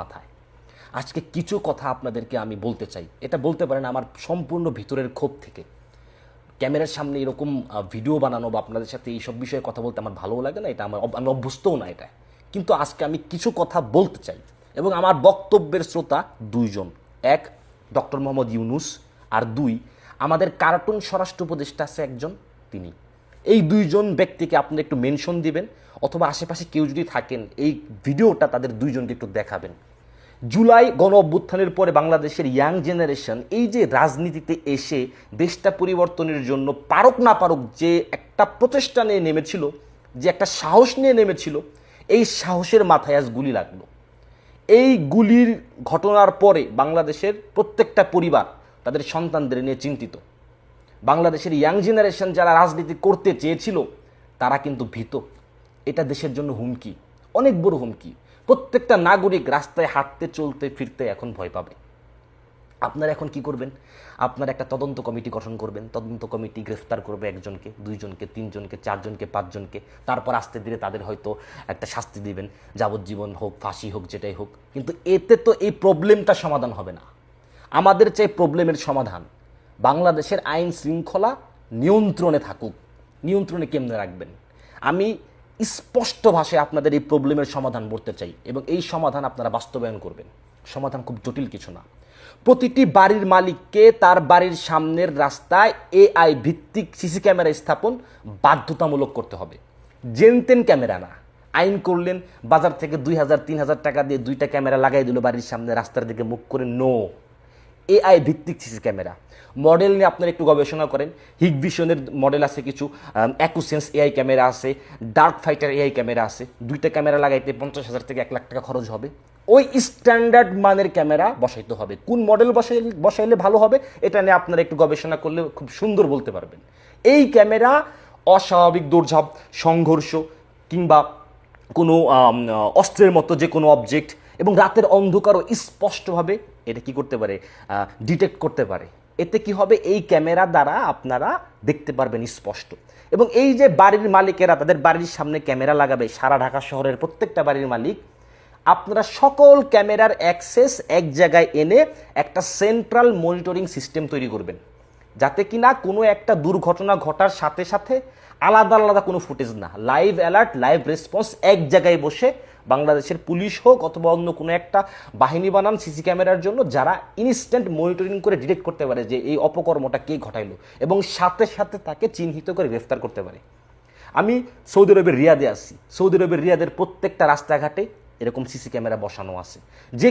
মাথায়। আজকে কিছু কথা আপনাদেরকে আমি বলতে চাই। এটা বলতে পারেন আমার সম্পূর্ণ ভিতরের ক্ষোভ থেকে। ক্যামেরার সামনে এরকম ভিডিও বানানো বা আপনাদের সাথে এইসব বিষয়ে কথা বলতে আমার ভালোও লাগে না, এটা আমার আমি অভ্যস্তও না এটা। কিন্তু আজকে আমি কিছু কথা বলতে চাই এবং আমার বক্তব্যের শ্রোতা দুইজন। এক, ডক্টর মোহাম্মদ ইউনুস আর দুই, আমাদের কার্টুন স্বরাষ্ট্র উপদেষ্টা আছে একজন, তিনি। এই দুইজন ব্যক্তিকে আপনি একটু মেনশন দিবেন অথবা আশেপাশে কেউ যদি থাকেন, এই ভিডিওটা তাদের দুইজনকে একটু দেখাবেন। জুলাই গণ অভ্যুত্থানের পরে বাংলাদেশের ইয়াং জেনারেশন এই যে রাজনীতিতে এসে দেশটা পরিবর্তনের জন্য পারক না পারক যে একটা প্রচেষ্টা নিয়ে নেমেছিল, যে একটা সাহস নিয়ে নেমেছিল, এই সাহসের মাথায় আজ গুলি লাগল। এই গুলির ঘটনার পরে বাংলাদেশের প্রত্যেকটা পরিবার তাদের সন্তানদের নিয়ে চিন্তিত। বাংলাদেশের ইয়াং জেনারেশন যারা রাজনীতি করতে চেয়েছিল, তারা কিন্তু ভীত। এটা দেশের জন্য হুমকি, অনেক বড় হুমকি। প্রত্যেকটা নাগরিক রাস্তায় হাঁটতে, চলতে, ফিরতে এখন ভয় পাবে। আপনারা এখন কি করবেন? আপনারা একটা তদন্ত কমিটি গঠন করবেন। তদন্ত কমিটি গ্রেফতার করবে একজনকে, দুইজনকে, তিনজনকে, চারজনকে, পাঁচজনকে। তারপর আস্তে ধীরে তাদের হয়তো একটা শাস্তি দিবেন। যাবজ্জীবন হোক, ফাঁসি হোক, যেটাই হোক। কিন্তু এতে তো এই প্রবলেমটা সমাধান হবে না। আমাদের চাই প্রবলেমের সমাধান। বাংলাদেশের আইন শৃঙ্খলা নিয়ন্ত্রণে থাকুক। নিয়ন্ত্রণে কেমনে রাখবেন? আমি স্পষ্ট ভাষায় আপনাদের এই প্রবলেমের সমাধান বলতে চাই এবং এই সমাধান আপনারা বাস্তবায়ন করবেন। সমাধান খুব জটিল কিছু না। প্রতিটি বাড়ির মালিককে তার বাড়ির সামনের রাস্তায় এআই ভিত্তিক সিসি ক্যামেরা স্থাপন বাধ্যতামূলক করতে হবে। জেনতেন ক্যামেরা না। আইন করলেন, বাজার থেকে দুই হাজার, তিন হাজার টাকা দিয়ে দুইটা ক্যামেরা লাগাই দিল বাড়ির সামনে, রাস্তার দিকে মুখ করে, নো। এআই ভিত্তিক সিসি ক্যামেরা। মডেল নিয়ে আপনারা একটু গবেষণা করেন। হিগ ভিশনের মডেল আছে কিছু অ্যাকুসেন্স এআই ক্যামেরা আছে, ডার্ক ফাইটার এআই ক্যামেরা আছে। দুইটা ক্যামেরা লাগাইতে পঞ্চাশ হাজার থেকে এক লাখ টাকা খরচ হবে। ওই স্ট্যান্ডার্ড মানের ক্যামেরা বসাইতে হবে। কোন মডেল বসাই, বসাইলে ভালো হবে, এটা নিয়ে আপনারা একটু গবেষণা করলে খুব সুন্দর বলতে পারবেন। এই ক্যামেরা অস্বাভাবিক দৌড়ঝাঁপ, সংঘর্ষ কিংবা কোনো অস্ত্রের মতো যে কোনো অবজেক্ট এবং রাতের অন্ধকারও স্পষ্টভাবে এটা কি করতে পারে ডিটেক্ট করতে পারে। এতে কি হবে? এই ক্যামেরা দ্বারা আপনারা দেখতে পারবেন স্পষ্ট। এবং এই যে বাড়ির মালিকেরা, তাদের বাড়ির সামনে ক্যামেরা লাগাবে, সারা ঢাকা শহরের প্রত্যেকটা বাড়ির মালিক, আপনারা সকল ক্যামেরার অ্যাক্সেস এক জায়গায় এনে একটা সেন্ট্রাল মনিটরিং সিস্টেম তৈরি করবেন। যাতে কিনা কোনো একটা দুর্ঘটনা ঘটার সাথে সাথে আলাদা আলাদা কোনো ফুটেজ না। লাইভ অ্যালার্ট লাইভ রেসপন্স এক জায়গায় বসে বাংলাদেশের পুলিশ হোক অথবা অন্য কোনো একটা বাহিনী বানান সিসি ক্যামেরার জন্য, যারা ইনস্ট্যান্ট মনিটরিং করে ডিটেক্ট করতে পারে যে এই অপকর্মটা কে ঘটাইলো এবং সাথে সাথে তাকে চিহ্নিত করে গ্রেফতার করতে পারে। আমি সৌদি আরবের রিয়াদে আছি। সৌদি আরবের রিয়াদের প্রত্যেকটা রাস্তাঘাটে এরকম সিসি ক্যামেরা বসানো আছে। যে